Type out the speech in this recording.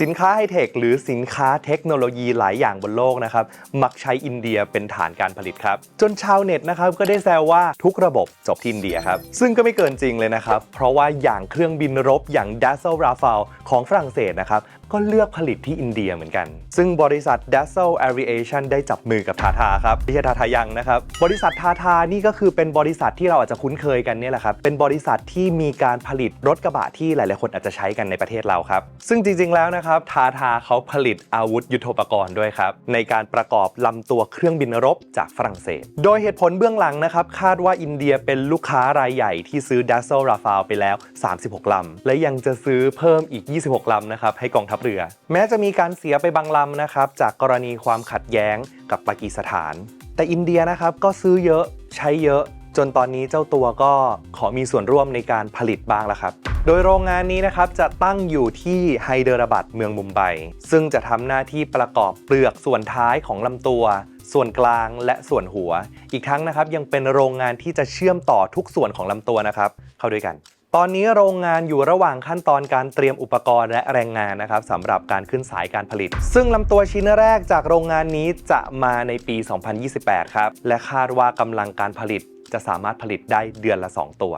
สินค้าไฮเทคหรือสินค้าเทคโนโลยีหลายอย่างบนโลกนะครับ มักใช้อินเดียเป็นฐานการผลิตครับ จนชาวเน็ตนะครับก็ได้แซวว่าทุกระบบจบที่อินเดียครับ ซึ่งก็ไม่เกินจริงเลยนะครับ เพราะว่าอย่างเครื่องบินรบอย่างดัซเซลราฟาลของฝรั่งเศสนะครับก็เลือกผลิตที่อินเดียเหมือนกัน ซึ่งบริษัท d a s s e l Aviation ได้จับมือกับทาทาครับไม่ใช่ทาทายังนะครับ บริษัททาทานี่ก็คือเป็นบริษัทที่เราอาจจะคุ้นเคยกันเนี่ยแหละครับ เป็นบริษัทที่มีการผลิตรถกระบะที่หลาย ๆ คนอาจจะใช้กันในประเทศเราครับ ซึ่งจริง ๆ แล้วนะครับทาทาเขาผลิตอาวุธยุทโธปกรณ์ด้วยครับ ในการประกอบลำตัวเครื่องบินรบจากฝรั่งเศส โดยเหตุผลเบื้องหลังนะครับ คาดว่าอินเดียเป็นลูกค้ารายใหญ่ที่ซื้อ d a s s e l Rafale ไปแล้ว 36 ลำ และยังจะซื้อเพิ่มอีก 26 ลำนะครับให้กองทัพเรือ แม้จะมีการเสียไปบางลำนะครับจากกรณีความขัดแย้งกับปากีสถาน แต่อินเดียนะครับก็ซื้อเยอะใช้เยอะ จนตอนนี้เจ้าตัวก็ขอมีส่วนร่วมในการผลิตบ้างแล้วครับ โดยโรงงานนี้นะครับจะตั้งอยู่ที่ไฮเดราบัดเมืองมุมไบ ซึ่งจะทำหน้าที่ประกอบเปลือกส่วนท้ายของลำตัว ส่วนกลางและส่วนหัว อีกทั้งนะครับยังเป็นโรงงานที่จะเชื่อมต่อทุกส่วนของลำตัวนะครับ เข้าด้วยกันตอนนี้โรงงานอยู่ระหว่างขั้นตอนการเตรียมอุปกรณ์และแรงงานนะครับสำหรับการขึ้นสายการผลิต ซึ่งลำตัวชิ้นแรกจากโรงงานนี้จะมาในปี 2028 ครับ และคาดว่ากำลังการผลิต จะสามารถผลิตได้เดือนละ 2 ตัว